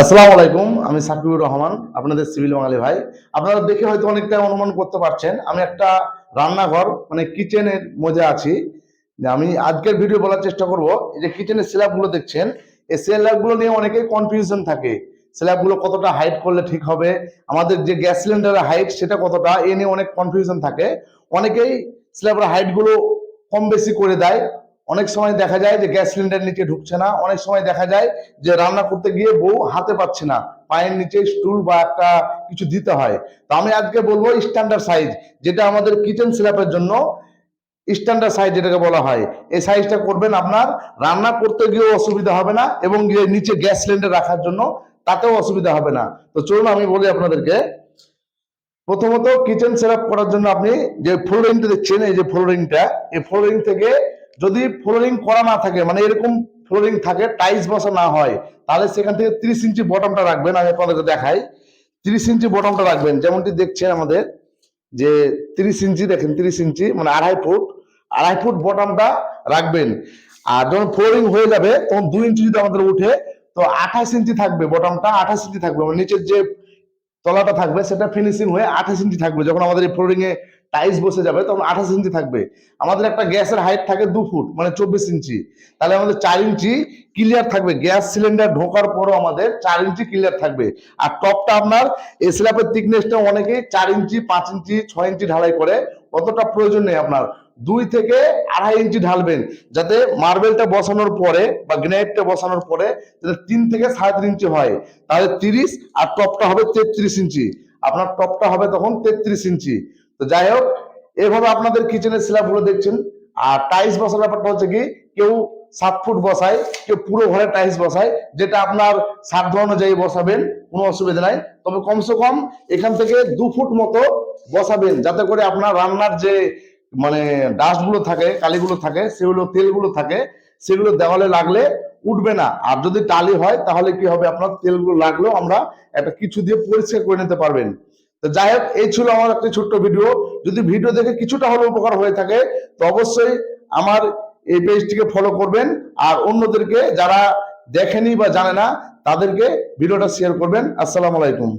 আসসালামু আলাইকুম, আমি সাকিবুর রহমান, আপনাদের সিভিল বাঙালি ভাই। আপনারা দেখে হয়তো অনেকটা অনুমান করতে পারছেন, আমি একটা রান্নাঘর মানে কিচেনের মজা আছি। আমি আজকের ভিডিও বলার চেষ্টা করব, এই যে কিচেনের স্ল্যাবগুলো দেখছেন, এই স্ল্যাবগুলো নিয়ে অনেকেই কনফিউশন থাকে। স্ল্যাবগুলো কতটা হাইট করলে ঠিক হবে, আমাদের যে গ্যাস সিলিন্ডারের হাইট সেটা কতটা, এ নিয়ে অনেক কনফিউশন থাকে। অনেকেই স্ল্যাবের হাইটগুলো কম বেশি করে দেয় অনেক সময় দেখা যায় যে গ্যাস সিলিন্ডার নিচে ঢুকছে না, অনেক সময় দেখা যায় যে রান্না করতে গিয়ে বউ হাতে পাচ্ছে না, পায়ের নিচে স্টুল বা একটা কিছু দিতে হয়। তো আমি আজকে বলব স্ট্যান্ডার্ড সাইজ যেটা আমাদের কিচেন স্ল্যাবের জন্য স্ট্যান্ডার্ড সাইজ যেটাকে বলা হয়। এই সাইজটা করবেন আপনার, রান্না করতে গিয়েও অসুবিধা হবে না এবং নিচে গ্যাস সিলিন্ডার রাখার জন্য তাতেও অসুবিধা হবে না। তো চলুন আমি বলি আপনাদেরকে, প্রথমত কিচেন সেট করার জন্য আপনি যে ফ্লোরিংটা দেখছেন, এই যে ফ্লোরিংটা এই ফ্লোরিং থেকে যদি ফ্লোরিং করা না থাকে মানে এরকম ফ্লোরিং থাকে টাইলস বসা না হয়, তাহলে সেখান থেকে ত্রিশ ইঞ্চি বটমটা রাখবেন, আমি আপনাদেরকে দেখাই। ত্রিশ ইঞ্চি বটমটা রাখবেন, যেমনটি দেখছেন আমাদের, যে তিরিশ ইঞ্চি, দেখেন তিরিশ ইঞ্চি মানে আড়াই ফুট আড়াই ফুট বটমটা রাখবেন। আর যখন ফ্লোরিং হয়ে যাবে, তখন দুই ইঞ্চি যদি আমাদের উঠে, তো আঠাশ ইঞ্চি থাকবে বটমটা আঠাশ ইঞ্চি থাকবে। মানে নিচের যে তলাটা থাকবে, সেটা ফিনিশিং হয়ে আঠাশ ইঞ্চি থাকবে, যখন আমাদের এই ফ্লোরিং এ টাইলস বসে যাবে, তখন আঠাশ ইঞ্চি থাকবে। আমাদের একটা গ্যাসের হাইট থাকে দু ফুট মানে চব্বিশ ইঞ্চি। তাহলে আমাদের চার ইঞ্চি ক্লিয়ার থাকবে। গ্যাস সিলিন্ডার ঢোকার পরও আমাদের চার ইঞ্চি ক্লিয়ার থাকবে। আর টপটা আপনার এই স্ল্যাবের থিকনেসটা অনেকেই চার ইঞ্চি, পাঁচ ইঞ্চি, ছয় ইঞ্চি ঢালাই করে। অতটা প্রয়োজন নেই আপনার। দুই থেকে আড়াই ইঞ্চি ঢালবেন, যাতে মার্বেলটা বসানোর পরে বা গ্রেনাইটটা বসানোর পরে যাতে তিন থেকে সাড়ে তিন ইঞ্চি হয়। তাহলে তিরিশ আর টপটা হবে তেত্রিশ ইঞ্চি। আপনার টপটা হবে তখন তেত্রিশ ইঞ্চি। তো যাই হোক এভাবে আপনাদের কিচেনের স্ল্যাবগুলো দেখছেন। আর টাইলস বসার ব্যাপারটা হচ্ছে কি, কেউ সাত ফুট বসায়, কেউ পুরো ঘরে টাইলস বসায়, যেটা আপনার সাধ্য অনুযায়ী বসাবেন, কোনো অসুবিধা নাই। তবে কমসে কম এখান থেকে দু ফুট মতো বসাবেন, যাতে করে আপনার রান্নার যে মানে ডাস্টগুলো থাকে, কালিগুলো থাকে, সেগুলো, তেলগুলো থাকে, সেগুলো দেওয়ালে লাগলে উঠবে না। আর যদি টালি হয়, তাহলে কি হবে আপনার, তেলগুলো লাগলেও আমরা একটা কিছু দিয়ে পরিষ্কার করে নিতে পারবেন। তো যাই হোক, এই ছিল আমার একটি ছোট্ট ভিডিও যদি ভিডিও দেখে কিছুটা হলেও উপকার হয়ে থাকে, তো অবশ্যই আমার এই পেজটিকে ফলো করবেন। আর অন্যদেরকে যারা দেখেনি বা জানে না, তাদেরকে ভিডিওটা শেয়ার করবেন। আসসালামু আলাইকুম।